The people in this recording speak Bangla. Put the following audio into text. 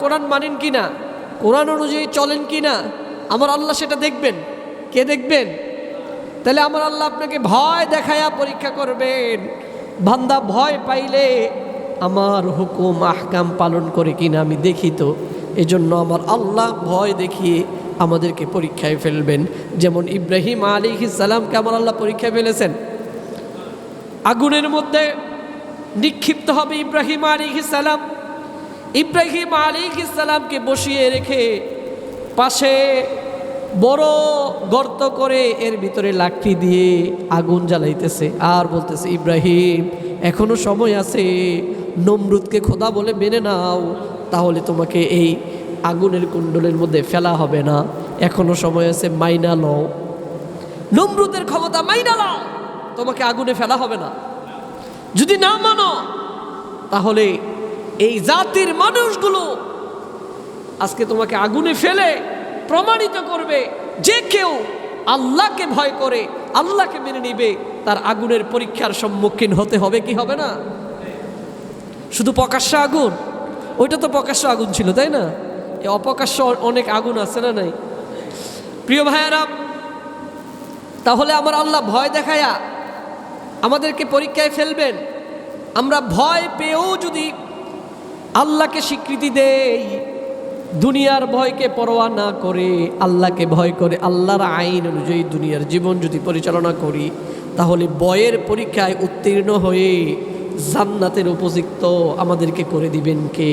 কোরআন মানেন কি না কোরআন অনুযায়ী চলেন কি না আমার আল্লাহ সেটা দেখবেন। কে দেখবেন? তাহলে আমার আল্লাহ আপনাকে ভয় দেখায়া পরীক্ষা করবেন। বান্দা ভয় পাইলে আমার হুকুম, আহকাম পালন করে কিনা আমি দেখি তো। এজন্য আমার আল্লাহ ভয় দেখিয়ে আমাদেরকে পরীক্ষায় ফেলবেন। যেমন ইব্রাহিম আলী সালামকে আমার আল্লাহ পরীক্ষায় ফেলেছেন। আগুনের মধ্যে নিক্ষিপ্ত হবে ইব্রাহিম আলী সালাম। ইব্রাহিম আলী সালামকে বসিয়ে রেখে পাশে বড় গর্ত করে এর ভিতরে লাকড়ি দিয়ে আগুন জ্বালাইতেছে। আর বলতেছে, ইব্রাহিম, এখনও সময় আছে। নমরুদকে খোদা বলে মেনে নাও, তাহলে তোমাকে এই আগুনের কুণ্ডলের মধ্যে ফেলা হবে না। এখনও সময় আছে, মাইনা লও। নমরুদের ক্ষমতা মাইনা লও, তোমাকে আগুনে ফেলা হবে না। যদি না মানো, তাহলে এই জাতির মানুষগুলো আজকে তোমাকে আগুনে ফেলে, প্রমাণিত করবে যে কেউ আল্লাহকে ভয় করে, আল্লাহকে মেনে নিবে, তার আগুনের পরীক্ষার সম্মুখীন হতে হবে কি হবে না? শুধু প্রকাশ্য আগুন? ওইটা তো প্রকাশ্য আগুন ছিল, তাই না? এ অপ্রকাশ্য অনেক আগুন আছে না নাই? প্রিয় ভাইয়ারা, তাহলে আমার আল্লাহ ভয় দেখায়া আমাদেরকে পরীক্ষায় ফেলবেন। আমরা ভয় পেয়েও যদি আল্লাহকে স্বীকৃতি দেই। দুনিয়ার ভয়কে পরোয়া না করে, আল্লাহকে ভয় করে, আল্লাহর আইন অনুযায়ী দুনিয়ার জীবন যদি পরিচালনা করি, তাহলে বয়ের পরীক্ষায় উত্তীর্ণ হয়ে জান্নাতের উপযুক্ত আমাদেরকে করে দিবেন কে?